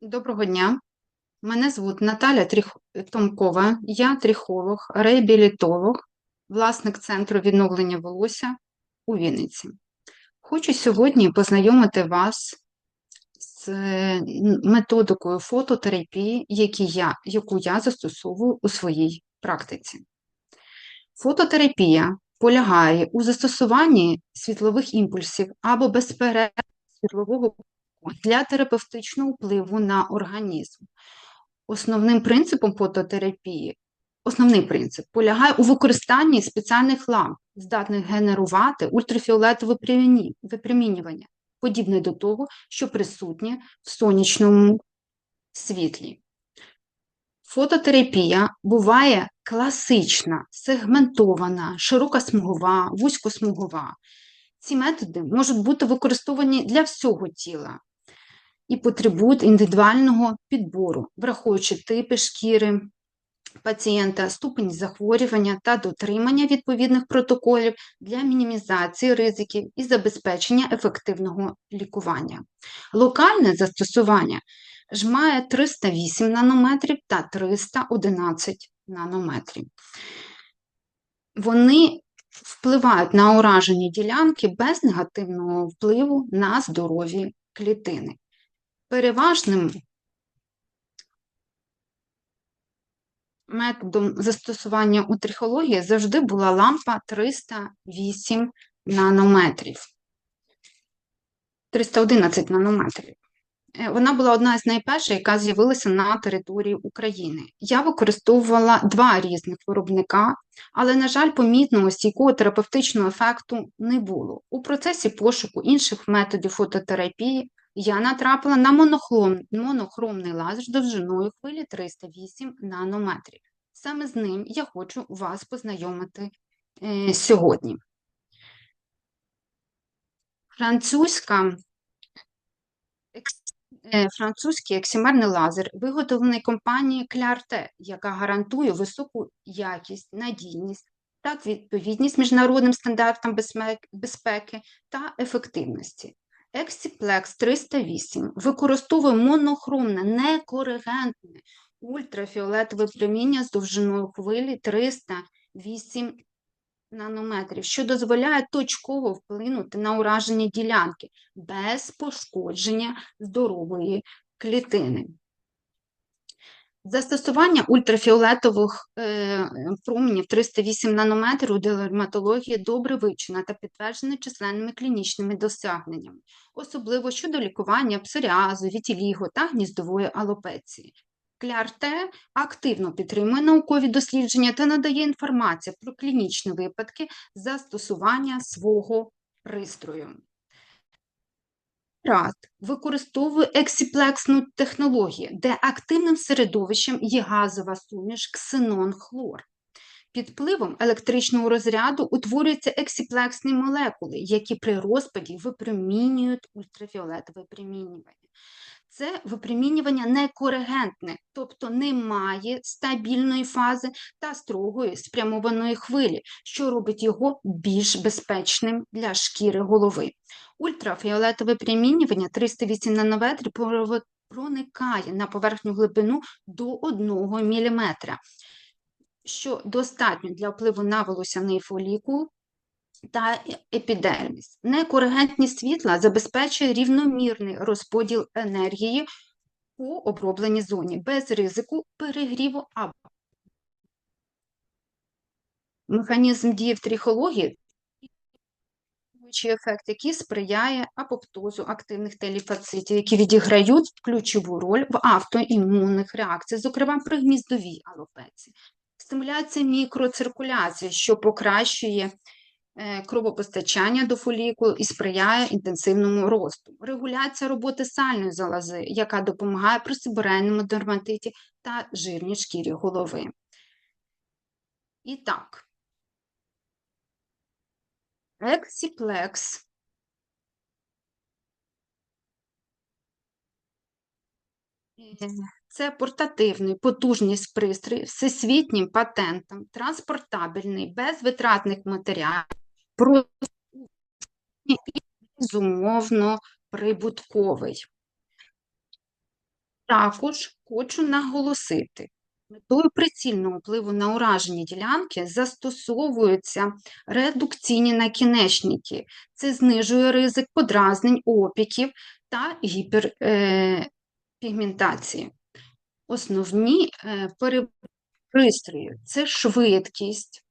Доброго дня. Мене звуть Наталя Тріх... Томкова. Я трихолог, реабілітолог, власник Центру відновлення волосся у Вінниці. Хочу сьогодні познайомити вас з методикою фототерапії, які я, яку я застосовую у своїй практиці. Фототерапія полягає у застосуванні світлових імпульсів або безперервного світлового для терапевтичного впливу на організм. Основним принципом фототерапії, основний принцип полягає у використанні спеціальних ламп, здатних генерувати ультрафіолетове випромінювання, подібне до того, що присутнє в сонячному світлі. Фототерапія буває класична, сегментована, широкосмугова, вузькосмугова. Ці методи можуть бути використовані для всього тіла і потребують індивідуального підбору, враховуючи типи шкіри пацієнта, ступень захворювання та дотримання відповідних протоколів для мінімізації ризиків і забезпечення ефективного лікування. Локальне застосування ж має 308 нанометрів та 311 нанометрів. Вони впливають на уражені ділянки без негативного впливу на здорові клітини. Переважним методом застосування у трихології завжди була лампа 308 нанометрів. 311 нанометрів. Е, вона була одна з найперших, яка з'явилася на території України. Я використовувала два різних виробника, але, на жаль, помітного стійкого терапевтичного ефекту не було. У процесі пошуку інших методів фототерапії я натрапила на монохром, монохромний лазер довжиною хвилі 308 нанометрів. Саме з ним я хочу вас познайомити е, сьогодні. Французька Е, французький ексімерний лазер, виготовлений компанією Clarté, яка гарантує високу якість, надійність та відповідність міжнародним стандартам безпеки та ефективності. Exiplex 308 використовує монохромне, некоригентне ультрафіолетове проміння з довжиною хвилі 308 нанометрів, що дозволяє точково вплинути на ураження ділянки без пошкодження здорової клітини. Застосування ультрафіолетових е, променів 308 нанометрів у дерматології добре вивчено та підтверджено численними клінічними досягненнями, особливо щодо лікування псоріазу, вітілігу та гніздової алопеції. Клярте активно підтримує наукові дослідження та надає інформацію про клінічні випадки застосування свого пристрою. Рад використовує ексіплексну технологію, де активним середовищем є газова суміш ксенон-хлор. Під впливом електричного розряду утворюються ексіплексні молекули, які при розпаді випромінюють ультрафіолетове примінювання це випромінювання некоригентне, тобто немає стабільної фази та строгої спрямованої хвилі, що робить його більш безпечним для шкіри голови. Ультрафіолетове примінювання 308 нанометрів проникає на поверхню глибину до 1 мм, що достатньо для впливу на волосяний фолікул та епідерміс. Некоригентність світла забезпечує рівномірний розподіл енергії у обробленій зоні без ризику перегріву або механізм дії в трихології ефект, який сприяє апоптозу активних теліфацитів, які відіграють ключову роль в автоімунних реакціях, зокрема при гніздовій алопеції. Стимуляція мікроциркуляції, що покращує кровопостачання до фолікул і сприяє інтенсивному росту, регуляція роботи сальної залози, яка допомагає при сибирейному дерматиті та жирній шкірі голови. І так, ексіплекс. Це портативний, потужний пристрій, всесвітнім патентом, транспортабельний, без витратних матеріалів, і безумовно прибутковий. Також хочу наголосити, метою прицільного впливу на уражені ділянки застосовуються редукційні накінечники. Це знижує ризик подразнень, опіків та гіперпігментації. Основні е, пристрої це швидкість,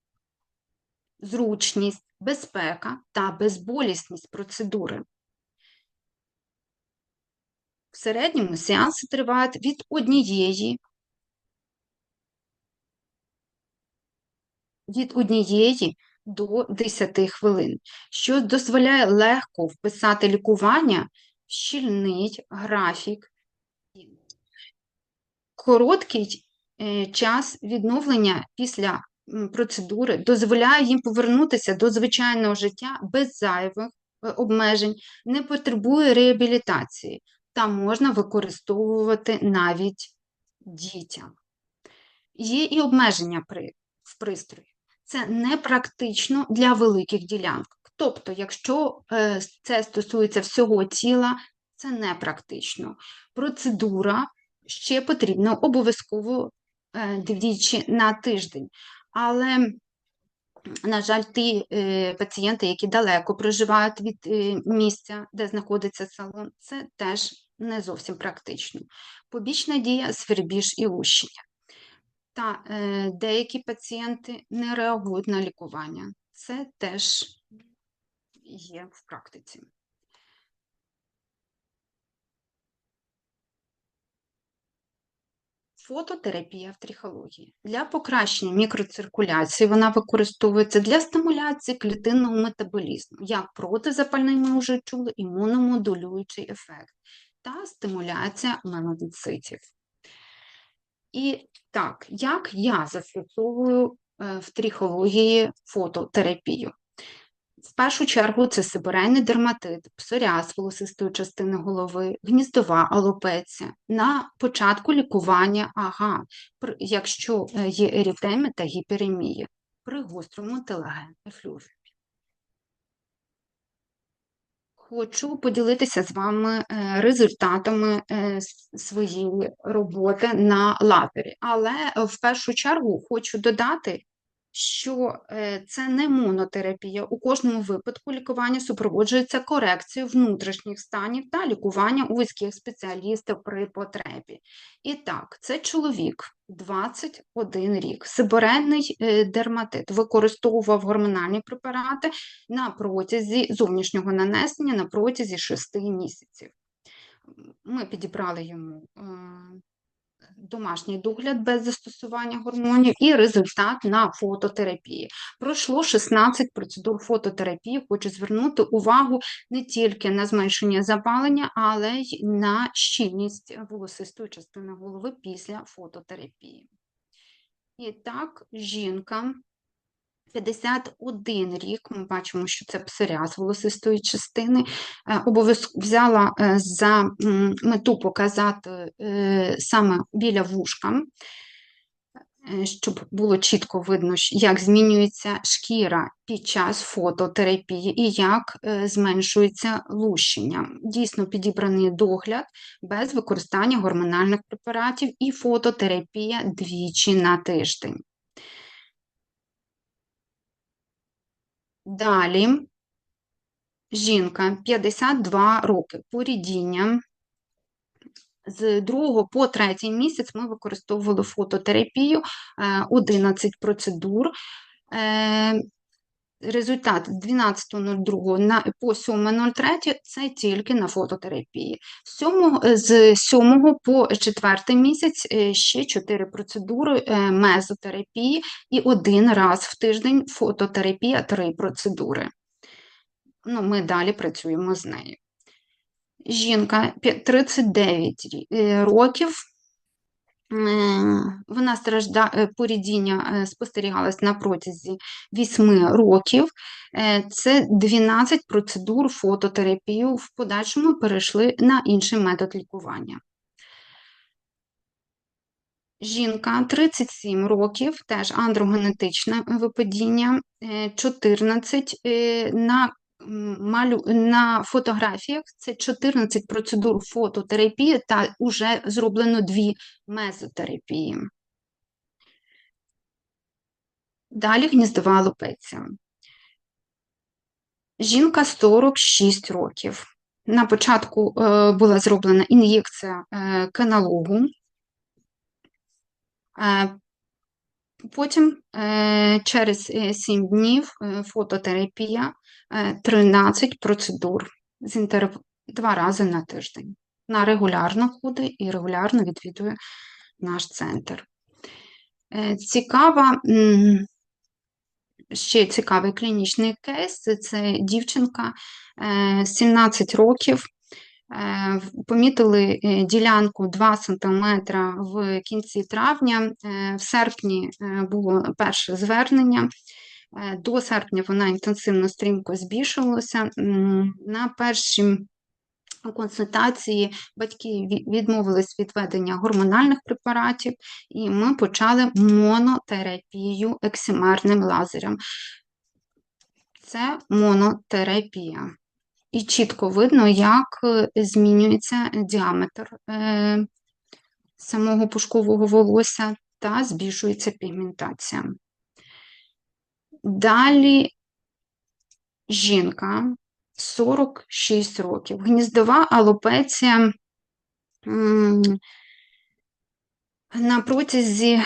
зручність, безпека та безболісність процедури. В середньому сеанси тривають від однієї від однієї до 10 хвилин, що дозволяє легко вписати лікування в щільний графік. Короткий е, час відновлення після процедури дозволяє їм повернутися до звичайного життя без зайвих е, обмежень, не потребує реабілітації та можна використовувати навіть дітям. Є і обмеження при, в пристрої. Це не практично для великих ділянок. Тобто, якщо е, це стосується всього тіла, це не практично. Процедура ще потрібна обов'язково е, двічі на тиждень. Але, на жаль, ті е, пацієнти, які далеко проживають від е, місця, де знаходиться салон, це теж не зовсім практично. Побічна дія свербіж і лущення. Та е, деякі пацієнти не реагують на лікування. Це теж є в практиці. Фототерапія в трихології. Для покращення мікроциркуляції вона використовується для стимуляції клітинного метаболізму, як протизапальний ми вже чули, імуномодулюючий ефект та стимуляція мелодицитів. І так, як я застосовую е, в трихології фототерапію? В першу чергу це сибирейний дерматит, псоріаз волосистої частини голови, гніздова алопеція. На початку лікування ага, якщо е, є ерітеми та гіперемія, при гострому телеген ефлюві. Хочу поділитися з вами е, результатами е, своєї роботи на лазері. Але в першу чергу хочу додати, що е, це не монотерапія. У кожному випадку лікування супроводжується корекцією внутрішніх станів та лікування у вузьких спеціалістів при потребі. І так, це чоловік 21 рік, сибиренний е, дерматит, використовував гормональні препарати на протязі зовнішнього нанесення на протязі 6 місяців. Ми підібрали йому е, домашній догляд без застосування гормонів і результат на фототерапії. Пройшло 16 процедур фототерапії. Хочу звернути увагу не тільки на зменшення запалення, але й на щільність волосистої частини голови після фототерапії. І так, жінка 51 рік, ми бачимо, що це псоріаз волосистої частини. Е, Обов'язково взяла е, за мету показати е, саме біля вушка, щоб було чітко видно, як змінюється шкіра під час фототерапії і як зменшується лущення. Дійсно підібраний догляд без використання гормональних препаратів і фототерапія двічі на тиждень. Далі жінка 52 роки, порідіння. З 2 по 3 місяць ми використовували фототерапію, е, 11 процедур. Е, Результат з 12.02 на по 7.03 це тільки на фототерапії. 7, з 7 по 4 місяць е, ще 4 процедури е, мезотерапії і один раз в тиждень фототерапія 3 процедури. Ну, ми далі працюємо з нею. Жінка 39 е, років. Вона стражда... е, порідіння е, спостерігалось на протязі 8 років. Е, Це 12 процедур фототерапії. В подальшому перейшли на інший метод лікування. Жінка 37 років, теж андрогенетичне випадіння, е, 14 е, на малю... на фотографіях це 14 процедур фототерапії та вже зроблено дві мезотерапії. Далі гніздова алопеція. Жінка 46 років. На початку е, була зроблена ін'єкція е, каналогу. Е, Потім е, через 7 днів е, фототерапія, е, 13 процедур з інтерв... два рази на тиждень. Вона регулярно ходить і регулярно відвідує наш центр. Е, Цікава, ще цікавий клінічний кейс. Це- дівчинка е, 17 років. Е, Помітили е, ділянку 2 см в кінці травня. Е, В серпні було перше звернення. До серпня вона інтенсивно стрімко збільшувалася. М, На першій консультації батьки відмовились від введення гормональних препаратів, і ми почали монотерапію ексимерним лазером. Це монотерапія. І чітко видно, як е, змінюється діаметр е, самого пушкового волосся та збільшується пігментація. Далі жінка 46 років. Гніздова алопеція на протязі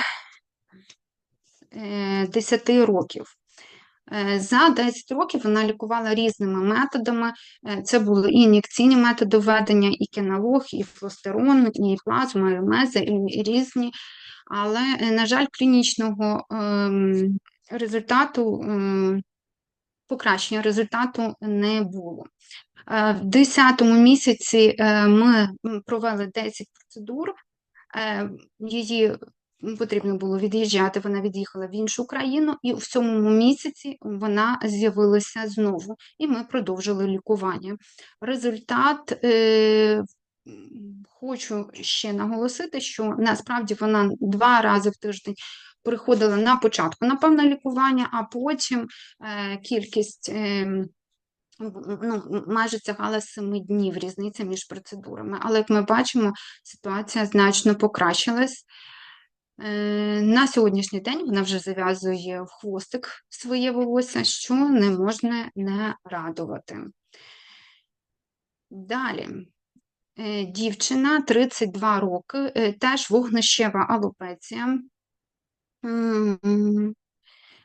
е, 10 років. Е, За 10 років вона лікувала різними методами. Е, Це були і ін'єкційні методи введення, і кіналог, і флостерон, і плазма, і меза, і різні. Але, е, на жаль, клінічного ем, результату, ем, покращення результату не було. В 10 місяці ми провели 10 процедур. Її потрібно було від'їжджати, вона від'їхала в іншу країну, і в сьомому місяці вона з'явилася знову, і ми продовжили лікування. Результат е, хочу ще наголосити, що насправді вона два рази в тиждень приходила на початку на певне лікування, а потім е, кількість. в- ну, майже сягала 7 днів різниця між процедурами. Але як ми бачимо, ситуація значно покращилась. Е, На сьогоднішній день вона вже зав'язує в хвостик своє волосся, що не можна не радувати. Далі. Е, Дівчина 32 роки, е, теж вогнищева алопеція.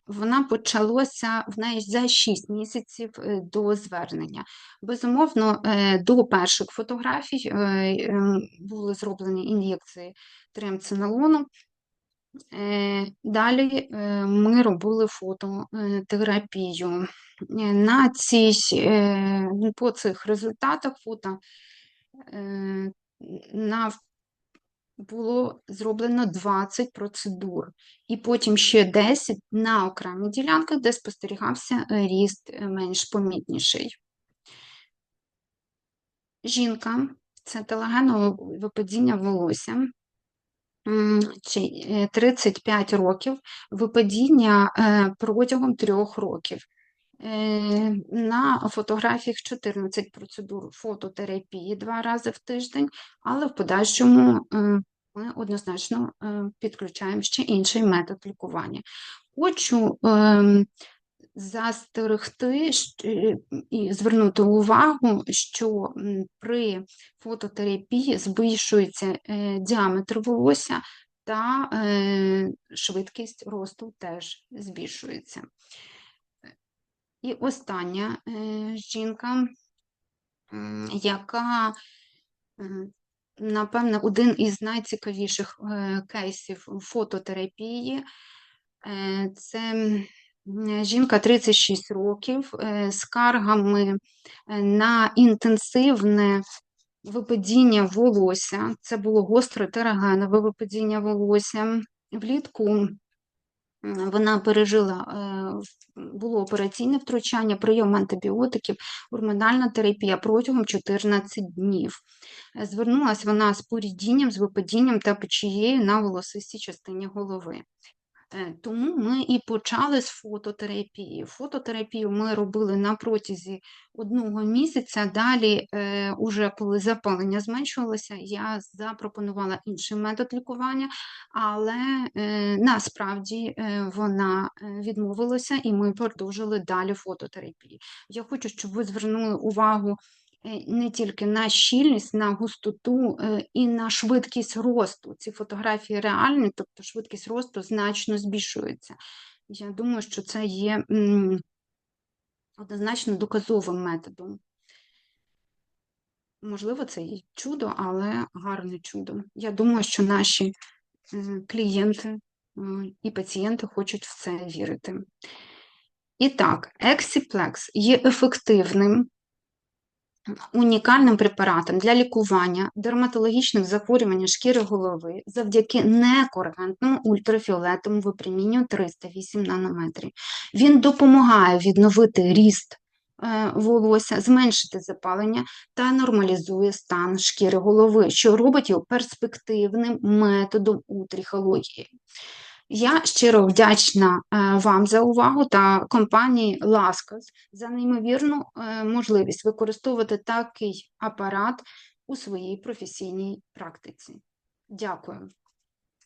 Вона почалася в неї за 6 місяців до звернення. Безумовно, до перших фотографій е, е, були зроблені ін'єкції тремциналону. Е, Далі е, ми робили фототерапію. Е, На цій, е, по цих результатах фото на було зроблено 20 процедур, і потім ще 10 на окремих ділянках, де спостерігався ріст менш помітніший. Жінка це телегенове випадіння волосся. М, чи, е, 35 років, випадіння е, протягом трьох років. Е, На фотографіях 14 процедур фототерапії два рази в тиждень, але в подальшому ми однозначно е, підключаємо ще інший метод лікування. Хочу ем, застерегти е, і звернути увагу, що при фототерапії збільшується е, діаметр волосся та е, швидкість росту теж збільшується. І остання жінка, яка, напевно, один із найцікавіших кейсів фототерапії. Це жінка 36 років е, з скаргами е, на інтенсивне випадіння волосся. Це було гостре терагенове випадіння волосся. Влітку вона пережила, е, було операційне втручання, прийом антибіотиків, гормональна терапія протягом 14 днів. Е, Звернулася вона з порідінням, з випадінням та печією на волосистій частині голови. Е, Тому ми і почали з фототерапії. Фототерапію ми робили на протязі одного місяця. Далі, е, уже коли запалення зменшувалося, я запропонувала інший метод лікування, але е, насправді вона відмовилася, і ми продовжили далі фототерапію. Я хочу, щоб ви звернули увагу не тільки на щільність, на густоту е, і на швидкість росту. Ці фотографії реальні, тобто швидкість росту значно збільшується. Я думаю, що це є однозначно доказовим методом. Можливо, це і чудо, але гарне чудо. Я думаю, що наші е, клієнти е, і пацієнти хочуть в це вірити. І так, Ексіплекс є ефективним, унікальним препаратом для лікування дерматологічних захворювань шкіри голови завдяки некоригентному ультрафіолетовому випромінню 308 нанометрів. Він допомагає відновити ріст е, волосся, зменшити запалення та нормалізує стан шкіри голови, що робить його перспективним методом у трихології. Я щиро вдячна е, вам за увагу та компанії Ласкос за неймовірну е, можливість використовувати такий апарат у своїй професійній практиці. Дякую.